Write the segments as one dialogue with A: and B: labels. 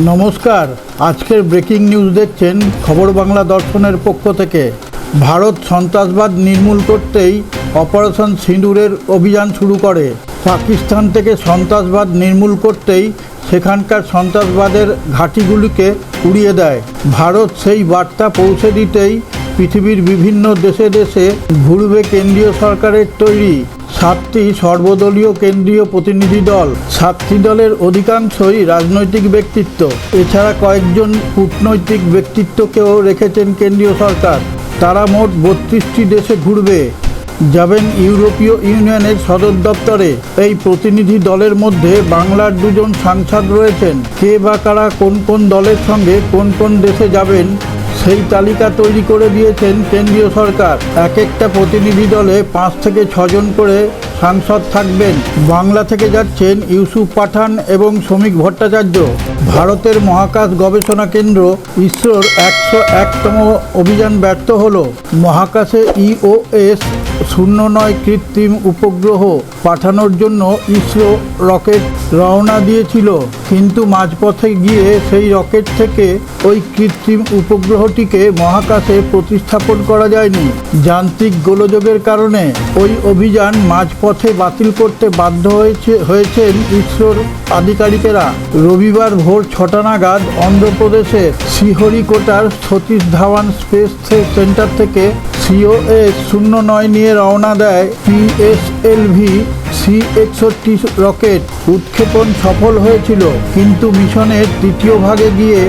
A: নমস্কার, আজকের breaking news দেখছেন খবর বাংলা দর্শনের পক্ষ থেকে। ভারত সন্ত্রাসবাদ নির্মূল করতেই অপারেশন সিঁদুরের অভিযান শুরু করে। পাকিস্তান থেকে সন্ত্রাসবাদ নির্মূল করতেই সেখানকার সন্ত্রাসবাদের ঘাঁটিগুলিকে উড়িয়ে দেয়। ভারত সেই বার্তা পৌঁছে দিতেই পৃথিবীর বিভিন্ন দেশে দেশে ঘুরবে কেন্দ্রীয় সরকারের তৈরি সাতটি সর্বদলীয় কেন্দ্রীয় প্রতিনিধি দল, সাতটি দলের অধিকাংশই রাজনৈতিক ব্যক্তিত্ব। এছাড়া কয়েকজন কূটনৈতিক ব্যক্তিত্বকেও রেখেছেন কেন্দ্রীয় সরকার। তারা মোট বত্রিশটি দেশে ঘুরবে। যাবেন ইউরোপীয় ইউনিয়নের সদর দপ্তরে। এই প্রতিনিধি দলের মধ্যে বাংলার দুজন সাংসদ রয়েছেন। কে বা কারা কোন কোন দলের সঙ্গে কোন কোন দেশে যাবেন সেই তালিকা তৈরি করে দিয়েছেন কেন্দ্রীয় সরকার। এক একটা প্রতিনিধি দলে পাঁচ থেকে ছজন করে সাংসদ থাকবেন। বাংলা থেকে যাচ্ছেন ইউসুফ পাঠান এবং শ্রমিক ভট্টাচার্য। ভারতের মহাকাশ গবেষণা কেন্দ্র ইসরোর একশো একতম অভিযান ব্যর্থ হলো। মহাকাশে ইওএস শূন্য নয় কৃত্রিম উপগ্রহ পাঠানোর জন্য ইসরো রকেট রওনা দিয়েছিল। কিন্তু মাঝপথে গিয়ে সেই রকেট থেকে ওই কৃত্রিম উপগ্রহটিকে মহাকাশে প্রতিস্থাপন করা যায়নি। যান্ত্রিক গোলযোগের কারণে ওই অভিযান মাঝপথে বাতিল করতে বাধ্য হয়েছে হয়েছেন ইসরোর আধিকারিকেরা। রবিবার ভোর ছটা নাগাদ অন্ধ্রপ্রদেশের শ্রীহরিকোটার সতীশ ধাওয়ান স্পেস সেন্টার থেকে সিওএস শূন্য নয় নিয়ে রওনা দেয় পিএসএলভি। সি একষট্টি রকেট উৎক্ষেপণ সফল হয়েছিল, কিন্তু মিশনের তৃতীয় ভাগে গিয়ে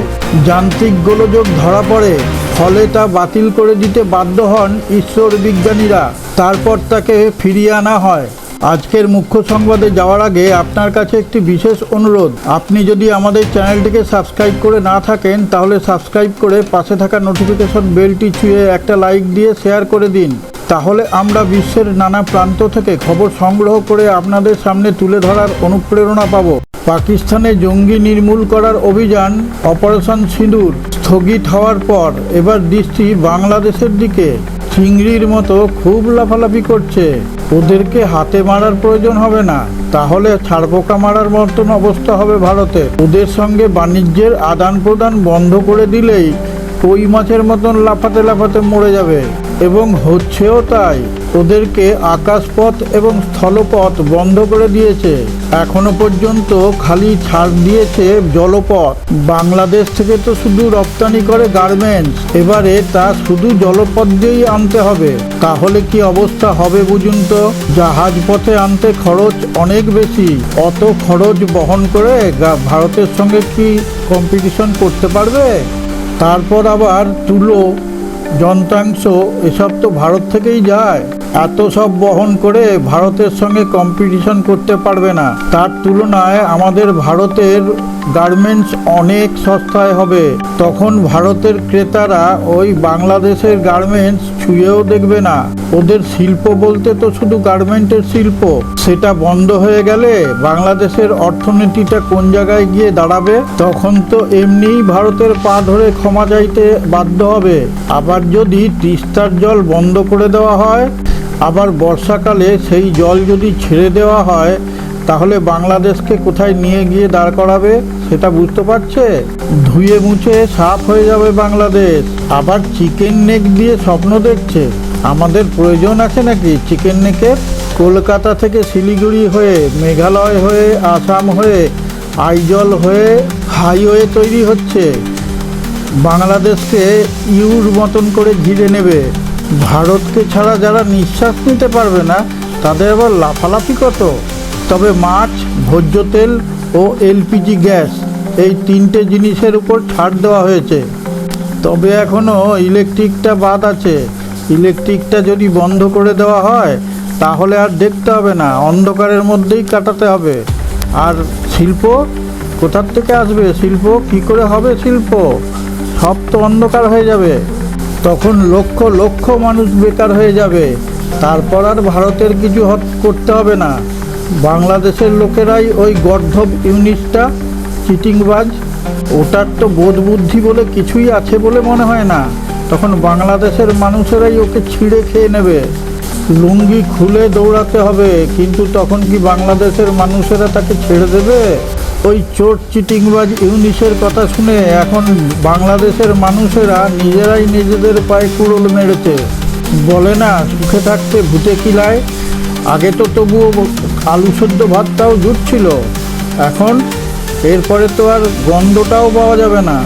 A: যান্ত্রিক গোলযোগ ধরা পড়ে। ফলে তা বাতিল করে দিতে বাধ্য হন ঈশ্বর বিজ্ঞানীরা। তারপর তাকে ফিরিয়ে আনা হয়। আজকের মুখ্য সংবাদে যাওয়ার আগে আপনার কাছে একটি বিশেষ অনুরোধ। আপনি যদি আমাদের চ্যানেলটিকে সাবস্ক্রাইব করে না থাকেন, তাহলে সাবস্ক্রাইব করে পাশে থাকা নোটিফিকেশন বেলটি ছুঁয়ে একটা লাইক দিয়ে শেয়ার করে দিন। তাহলে আমরা বিশ্বের নানা প্রান্ত থেকে খবর সংগ্রহ করে আপনাদের সামনে তুলে ধরার অনুপ্রেরণা পাব। পাকিস্তানে জঙ্গি নির্মূল করার অভিযান, অপারেশন সিঁদুর স্থগিত হওয়ার পর এবার দৃষ্টি বাংলাদেশের দিকে। চিংড়ির মতো খুব লাফালাফি করছে। ওদেরকে হাতে মারার প্রয়োজন হবে না। তাহলে ছাড়পোকা মারার মতন অবস্থা হবে ভারতে। ওদের সঙ্গে বাণিজ্যের আদান প্রদান বন্ধ করে দিলেই কই মাছের মতন লাফাতে লাফাতে মরে যাবে? এবং হচ্ছেও তাই। ওদেরকে আকাশপথ এবং স্থলপথ বন্ধ করে দিয়েছে। এখনও পর্যন্ত খালি ছাড় দিয়েছে জলপথ। বাংলাদেশ থেকে তো শুধু রপ্তানি করে গার্মেন্টস। এবারে তা শুধু জলপথ দিয়েই আনতে হবে। তাহলে কি অবস্থা হবে বুঝুন তো? জাহাজ পথে আনতে খরচ অনেক বেশি। অত খরচ বহন করে ভারতের সঙ্গে কি কম্পিটিশন করতে পারবে? তারপর আবার তুলো, যন্ত্রাংশ, এসব তো ভারত থেকেই যায়। এত সব বহন করে ভারতের সঙ্গে কম্পিটিশন করতে পারবে না। তার তুলনায় আমাদের ভারতের গার্মেন্টস অনেক সস্তায় হবে। তখন ভারতের ক্রেতারা ওই বাংলাদেশের গার্মেন্টস ছুঁয়েও দেখবে না। ওদের শিল্প বলতে তো শুধু গার্মেন্টের শিল্প। সেটা বন্ধ হয়ে গেলে বাংলাদেশের অর্থনীতিটা কোন জায়গায় গিয়ে দাঁড়াবে, তখন তো এমনিই ভারতের পা ধরে ক্ষমা চাইতে বাধ্য হবে। আবার যদি তিস্তার জল বন্ধ করে দেওয়া হয়, আবার বর্ষাকালে সেই জল যদি ছেড়ে দেওয়া হয়, তাহলে বাংলাদেশকে কোথায় নিয়ে গিয়ে দাঁড় করাবে, সেটা বুঝতে পারছে? ধুয়ে মুছে সাফ হয়ে যাবে বাংলাদেশ। আবার চিকেন নেক দিয়ে স্বপ্ন দেখছে। আমাদের প্রয়োজন আছে নাকি চিকেন নেকের? কলকাতা থেকে শিলিগুড়ি হয়ে, মেঘালয় হয়ে, আসাম হয়ে, আইজল হয়ে হাইওয়ে তৈরি হচ্ছে। বাংলাদেশকে ইউর মতন করে ঘিরে নেবে। ভারতকে ছাড়া যারা নিঃশ্বাস নিতে পারবে না, তাদের আবার লাফালাফি কত? তবে মাছ, ভোজ্য তেল ও এলপিজি গ্যাস, এই তিনটে জিনিসের উপর ছাড় দেওয়া হয়েছে। তবে এখনও ইলেকট্রিকটা বাদ আছে। ইলেকট্রিকটা যদি বন্ধ করে দেওয়া হয়, তাহলে আর দেখতে হবে না, অন্ধকারের মধ্যেই কাটাতে হবে। আর শিল্প? কোথার থেকে আসবে শিল্প? কি করে হবে শিল্প? সব তো অন্ধকার হয়ে যাবে। তখন লক্ষ লক্ষ মানুষ বেকার হয়ে যাবে। তারপর আর ভারতের কিছু করতে হবে না। বাংলাদেশের লোকেরাই ওই গর্ধব ইউনিটটা, চিটিংবাজ, ওটার তো বোধ বুদ্ধি বলে কিছুই আছে বলে মনে হয় না। তখন বাংলাদেশের মানুষেরাই ওকে ছিঁড়ে খেয়ে নেবে। লুঙ্গি খুলে দৌড়াতে হবে, কিন্তু তখন কি বাংলাদেশের মানুষেরা তাকে ছেড়ে দেবে? ওই চোর চিটিংবাজ ইউনিসের কথা শুনে এখন বাংলাদেশের মানুষেরা নিজেরাই নিজেদের পায়ে কুড়োল মেরেছে। বলে না, সুখে থাকতে ভূতে কিলায় আগে তো তবুও আলু সেদ্ধ ভাতটাও জুটছিল। এখন এরপরে তো আর গন্ধটাও পাওয়া যাবে না।